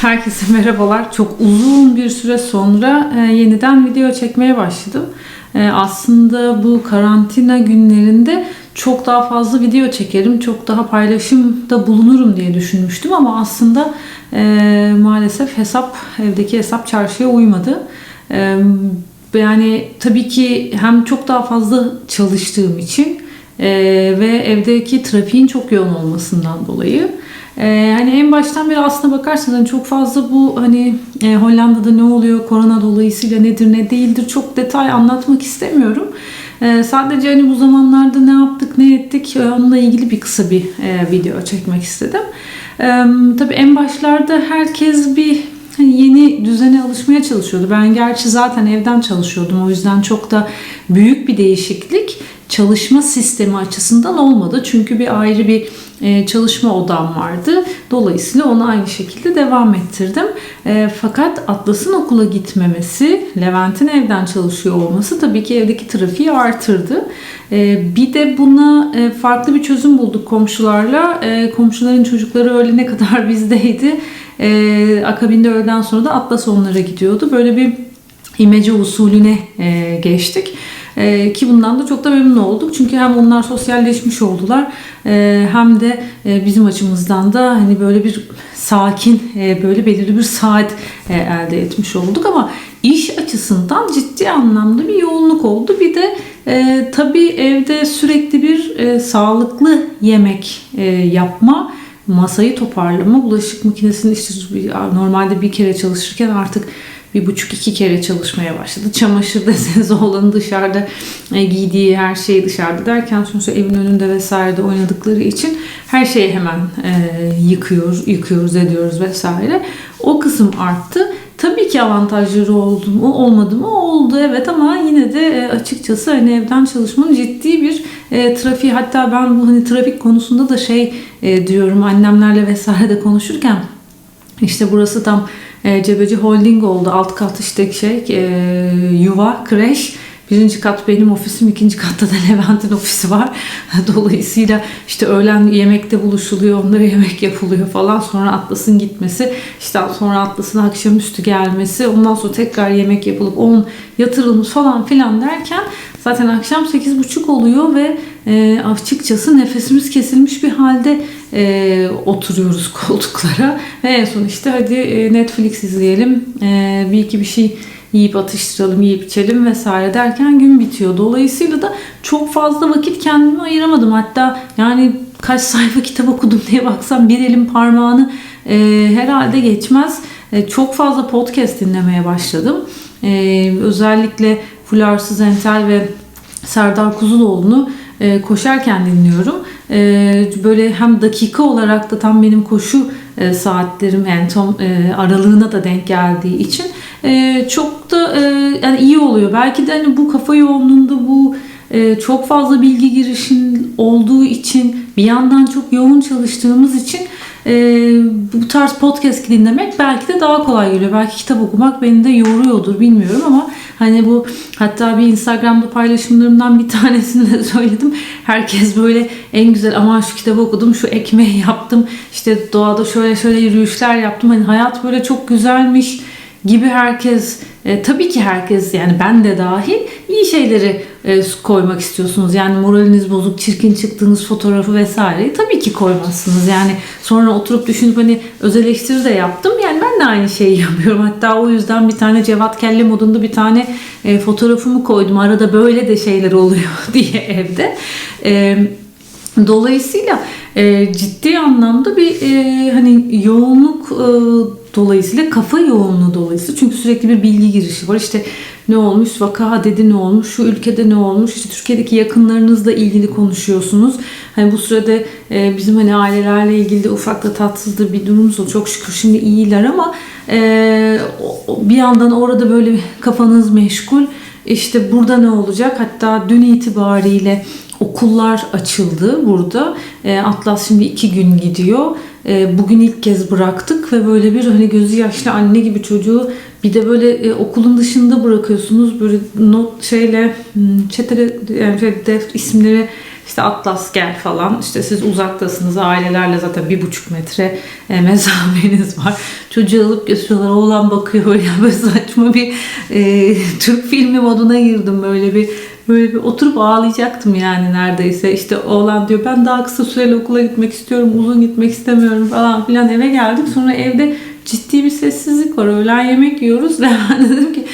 Herkese merhabalar. Çok uzun bir süre sonra e, yeniden video çekmeye başladım. E, aslında bu karantina günlerinde çok daha fazla video çekerim, çok daha paylaşımda bulunurum diye düşünmüştüm ama aslında e, maalesef hesap, evdeki hesap çarşıya uymadı. E, yani tabii ki hem çok daha fazla çalıştığım için e, ve evdeki trafiğin çok yoğun olmasından dolayı ee, hani en baştan beri aslına bakarsanız hani çok fazla bu hani e, Hollanda'da ne oluyor, korona dolayısıyla nedir ne değildir çok detay anlatmak istemiyorum. Ee, sadece hani bu zamanlarda ne yaptık ne ettik e, onunla ilgili bir kısa bir e, video çekmek istedim. Ee, tabii en başlarda herkes bir hani yeni düzene alışmaya çalışıyordu. Ben gerçi zaten evden çalışıyordum o yüzden çok da büyük bir değişiklik çalışma sistemi açısından olmadı. Çünkü bir ayrı bir çalışma odam vardı. Dolayısıyla onu aynı şekilde devam ettirdim. E, fakat Atlas'ın okula gitmemesi, Levent'in evden çalışıyor olması tabii ki evdeki trafiği artırdı. E, bir de buna farklı bir çözüm bulduk komşularla. Komşuların çocukları öğlene kadar bizdeydi. Akabinde öğleden sonra da Atlas onlara gidiyordu. Böyle bir imece usulüne geçtik. E, ki bundan da çok da memnun olduk. Çünkü hem onlar sosyalleşmiş oldular e, hem de e, bizim açımızdan da hani böyle bir sakin, e, böyle belirli bir saat e, elde etmiş olduk ama iş açısından ciddi anlamda bir yoğunluk oldu. Bir de e, tabii evde sürekli bir e, sağlıklı yemek e, yapma masayı toparlama, bulaşık makinesini işte normalde bir kere çalışırken artık bir buçuk iki kere çalışmaya başladı. Çamaşır deseniz oğlanın dışarıda e, giydiği her şeyi dışarıda derken sonuçta evin önünde vesaire de oynadıkları için her şeyi hemen e, yıkıyoruz, yıkıyoruz, ediyoruz vesaire. O kısım arttı. Tabii ki avantajları oldu mu olmadı mı oldu evet ama yine de e, açıkçası hani evden çalışmanın ciddi bir e, trafiği hatta ben bu hani trafik konusunda da şey e, diyorum annemlerle vesaire de konuşurken işte burası tam e, Cebeci Holding oldu. Alt kat işte şey e, yuva, kreş. Birinci kat benim ofisim, ikinci katta da Levent'in ofisi var. Dolayısıyla işte öğlen yemekte buluşuluyor, onlara yemek yapılıyor falan. Sonra Atlas'ın gitmesi, işte sonra Atlas'ın akşamüstü gelmesi, ondan sonra tekrar yemek yapılıp onun yatırılmış falan filan derken zaten akşam 8.30 oluyor ve e, açıkçası nefesimiz kesilmiş bir halde e, oturuyoruz koltuklara. Ve en son işte hadi e, Netflix izleyelim, e, bir iki bir şey yiyip atıştıralım, yiyip içelim vesaire derken gün bitiyor. Dolayısıyla da çok fazla vakit kendime ayıramadım. Hatta yani kaç sayfa kitap okudum diye baksam bir elim parmağını e, herhalde geçmez. E, çok fazla podcast dinlemeye başladım. E, özellikle Fularsız Entel ve Serdar Kuzuloğlu'nu e, koşarken dinliyorum. E, böyle hem dakika olarak da tam benim koşu e, saatlerim yani tam e, aralığına da denk geldiği için e, çok da yani iyi oluyor. Belki de hani bu kafa yoğunluğunda bu çok fazla bilgi girişin olduğu için bir yandan çok yoğun çalıştığımız için e, bu tarz podcast dinlemek belki de daha kolay geliyor. Belki kitap okumak beni de yoruyordur bilmiyorum ama hani bu hatta bir Instagram'da paylaşımlarımdan bir tanesini de söyledim. Herkes böyle en güzel ama şu kitabı okudum, şu ekmeği yaptım, işte doğada şöyle şöyle yürüyüşler yaptım. Hani hayat böyle çok güzelmiş gibi herkes e, tabii ki herkes yani ben de dahil iyi şeyleri e, koymak istiyorsunuz. Yani moraliniz bozuk, çirkin çıktığınız fotoğrafı vesaireyi tabii ki koymazsınız. Yani sonra oturup düşünüp hani öz eleştiri de yaptım. Yani ben de aynı şeyi yapıyorum. Hatta o yüzden bir tane Cevat Kelle modunda bir tane e, fotoğrafımı koydum. Arada böyle de şeyler oluyor diye evde. E, dolayısıyla e, ciddi anlamda bir e, hani yoğunluk e, dolayısıyla kafa yoğunluğu dolayısıyla çünkü sürekli bir bilgi girişi var. İşte ne olmuş, vaka dedi ne olmuş, şu ülkede ne olmuş, işte Türkiye'deki yakınlarınızla ilgili konuşuyorsunuz. Hani bu sürede e, bizim hani ailelerle ilgili de ufak da tatsız da bir durumumuz oldu. Çok şükür şimdi iyiler ama e, bir yandan orada böyle kafanız meşgul. İşte burada ne olacak? Hatta dün itibariyle okullar açıldı burada. E, Atlas şimdi iki gün gidiyor. E, bugün ilk kez bıraktık ve böyle bir hani gözü yaşlı anne gibi çocuğu bir de böyle e, okulun dışında bırakıyorsunuz. Böyle not şeyle hmm, çetele yani şey, def isimleri işte Atlas gel falan. İşte siz uzaktasınız ailelerle zaten bir buçuk metre e, mesafeniz var. Çocuğu alıp götürüyorlar. Oğlan bakıyor ya böyle saçma bir e, Türk filmi moduna girdim böyle bir böyle bir oturup ağlayacaktım yani neredeyse. İşte oğlan diyor ben daha kısa süreli okula gitmek istiyorum, uzun gitmek istemiyorum falan filan eve geldik. Sonra evde ciddi bir sessizlik var. Öğlen yemek yiyoruz ve ben dedim ki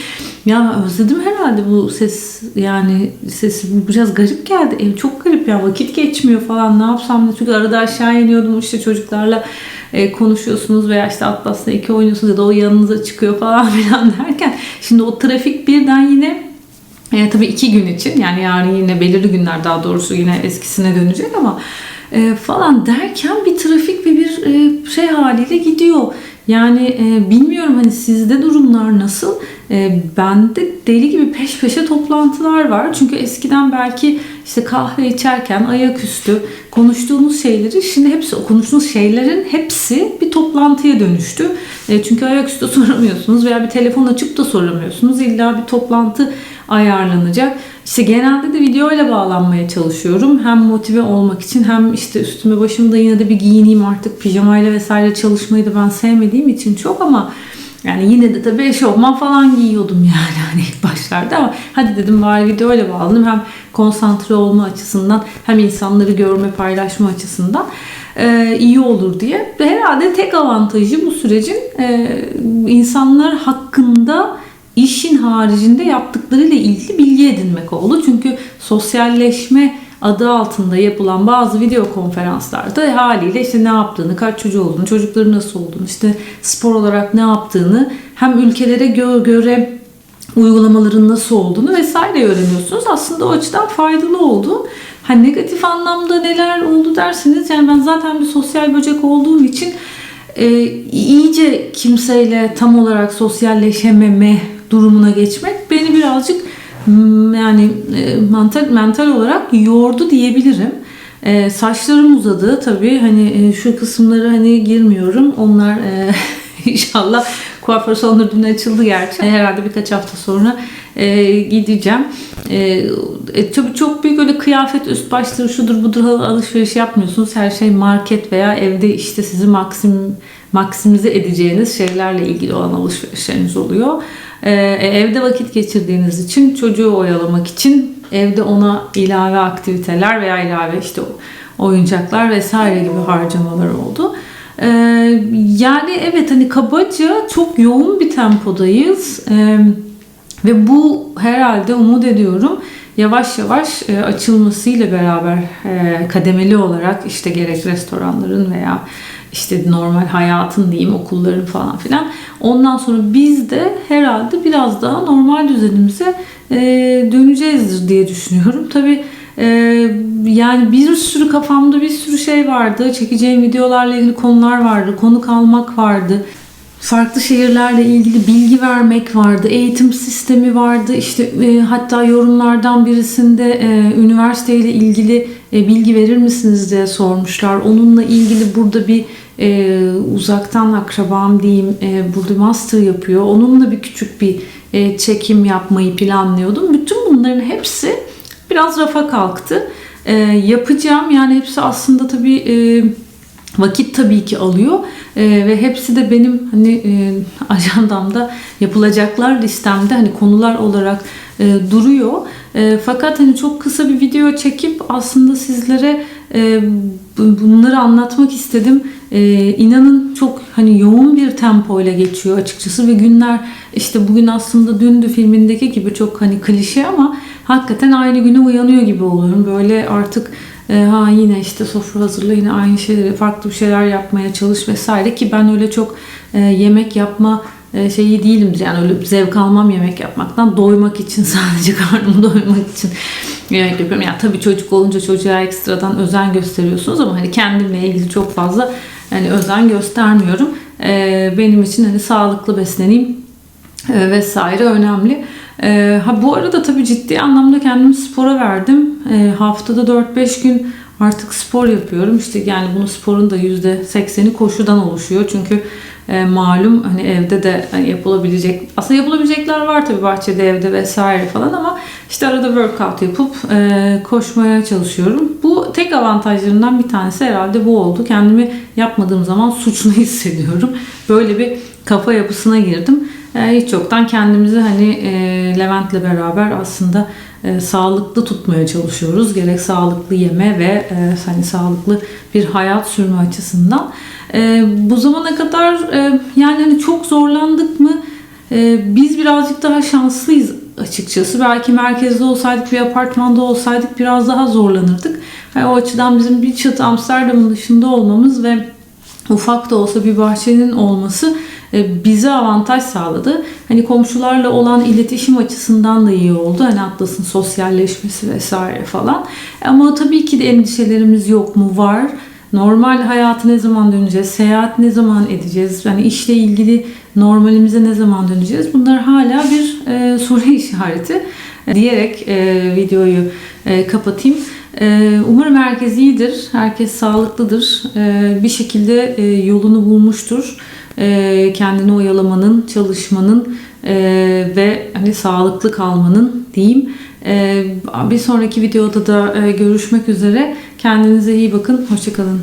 ya özledim herhalde bu ses yani sesi biraz garip geldi. Ev çok garip ya vakit geçmiyor falan ne yapsam da çünkü arada aşağı iniyordum işte çocuklarla e, konuşuyorsunuz veya işte Atlas'la iki oynuyorsunuz ya da o yanınıza çıkıyor falan filan derken şimdi o trafik birden yine e, tabii iki gün için yani yarın yine belirli günler daha doğrusu yine eskisine dönecek ama e, falan derken bir trafik ve bir e, şey haliyle gidiyor. Yani e, bilmiyorum hani sizde durumlar nasıl? E, bende deli gibi peş peşe toplantılar var. Çünkü eskiden belki işte kahve içerken ayaküstü konuştuğumuz şeyleri şimdi hepsi o konuştuğumuz şeylerin hepsi bir toplantıya dönüştü. E, çünkü ayaküstü soramıyorsunuz veya bir telefon açıp da soramıyorsunuz. İlla bir toplantı ayarlanacak. İşte genelde de video ile bağlanmaya çalışıyorum. Hem motive olmak için hem işte üstüme başımı da yine de bir giyineyim artık pijamayla vesaire çalışmayı da ben sevmediğim için çok ama yani yine de tabii eşofman falan giyiyordum yani hani ilk başlarda ama hadi dedim bari video ile bağlanayım hem konsantre olma açısından hem insanları görme paylaşma açısından e, iyi olur diye. Ve herhalde tek avantajı bu sürecin e, insanlar hakkında işin haricinde yaptıklarıyla ilgili bilgi edinmek oldu. Çünkü sosyalleşme adı altında yapılan bazı video konferanslarda haliyle işte ne yaptığını, kaç çocuğu olduğunu, çocukları nasıl olduğunu, işte spor olarak ne yaptığını hem ülkelere gö- göre uygulamaların nasıl olduğunu vesaire öğreniyorsunuz. Aslında o açıdan faydalı oldu. Ha negatif anlamda neler oldu dersiniz yani ben zaten bir sosyal böcek olduğum için e, iyice kimseyle tam olarak sosyalleşememe durumuna geçmek beni birazcık yani e, mental mental olarak yordu diyebilirim. E, saçlarım uzadı tabii hani e, şu kısımları hani girmiyorum. Onlar e, inşallah kuaför salonu dün açıldı gerçi. Herhalde birkaç hafta sonra e, gideceğim. E, e, tabii çok büyük öyle kıyafet üst başları şudur budur alışveriş yapmıyorsunuz. Her şey market veya evde işte sizi maksim maksimize edeceğiniz şeylerle ilgili olan alışverişleriniz oluyor. Ee, evde vakit geçirdiğiniz için çocuğu oyalamak için evde ona ilave aktiviteler veya ilave işte oyuncaklar vesaire gibi harcamalar oldu. Ee, yani evet hani kabaca çok yoğun bir tempodayız. Ee, ve bu herhalde umut ediyorum yavaş yavaş e, açılmasıyla beraber e, kademeli olarak işte gerek restoranların veya işte normal hayatın diyeyim okulların falan filan. Ondan sonra biz de herhalde biraz daha normal düzenimize e, döneceğizdir diye düşünüyorum. Tabi e, yani bir sürü kafamda bir sürü şey vardı. Çekeceğim videolarla ilgili konular vardı. Konuk almak vardı farklı şehirlerle ilgili bilgi vermek vardı. Eğitim sistemi vardı. İşte e, hatta yorumlardan birisinde e, üniversiteyle ilgili e, bilgi verir misiniz diye sormuşlar. Onunla ilgili burada bir e, uzaktan akrabam diyeyim e, burada master yapıyor. Onunla bir küçük bir e, çekim yapmayı planlıyordum. Bütün bunların hepsi biraz rafa kalktı. E, yapacağım yani hepsi aslında tabii e, vakit tabii ki alıyor e, ve hepsi de benim hani e, ajandamda yapılacaklar listemde hani konular olarak e, duruyor. E, fakat hani çok kısa bir video çekip aslında sizlere e, bunları anlatmak istedim. E, inanın çok hani yoğun bir tempo ile geçiyor açıkçası ve günler işte bugün aslında dündü filmindeki gibi çok hani klişe ama hakikaten aynı güne uyanıyor gibi oluyorum. Böyle artık e, ha yine işte sofra hazırla yine aynı şeyleri farklı bir şeyler yapmaya çalış vesaire ki ben öyle çok e, yemek yapma e, şeyi değilimdir. Yani öyle zevk almam yemek yapmaktan. Doymak için sadece karnımı doymak için yemek yapıyorum. Yani tabii çocuk olunca çocuğa ekstradan özen gösteriyorsunuz ama hani kendimle ilgili çok fazla yani özen göstermiyorum. E, benim için hani sağlıklı besleneyim e, vesaire önemli. E, ha bu arada tabii ciddi anlamda kendimi spora verdim. E, haftada 4-5 gün Artık spor yapıyorum. İşte yani bunu sporun da %80'i koşudan oluşuyor. Çünkü e, malum hani evde de hani yapılabilecek aslında yapılabilecekler var tabii bahçede evde vesaire falan ama işte arada workout yapıp e, koşmaya çalışıyorum. Bu tek avantajlarından bir tanesi herhalde bu oldu. Kendimi yapmadığım zaman suçlu hissediyorum. Böyle bir kafa yapısına girdim. E, hiç yoktan kendimizi hani e, Levent'le beraber aslında e, sağlıklı tutmaya çalışıyoruz. Gerek sağlıklı yeme ve hani sağlıklı bir hayat sürme açısından. Bu zamana kadar yani hani çok zorlandık mı? Biz birazcık daha şanslıyız açıkçası. Belki merkezde olsaydık bir apartmanda olsaydık biraz daha zorlanırdık. Yani o açıdan bizim bir çatı Amsterdam'ın dışında olmamız ve ufak da olsa bir bahçenin olması bize avantaj sağladı. Hani komşularla olan iletişim açısından da iyi oldu. Hani Atlas'ın sosyalleşmesi vesaire falan. Ama tabii ki de endişelerimiz yok mu? Var. Normal hayatı ne zaman döneceğiz? Seyahat ne zaman edeceğiz? Yani işle ilgili normalimize ne zaman döneceğiz? Bunlar hala bir e, soru işareti diyerek e, videoyu e, kapatayım. E, umarım herkes iyidir, herkes sağlıklıdır, e, bir şekilde e, yolunu bulmuştur. E, kendini oyalamanın, çalışmanın e, ve hani sağlıklı kalmanın diyeyim. E, bir sonraki videoda da e, görüşmek üzere. Kendinize iyi bakın, hoşçakalın.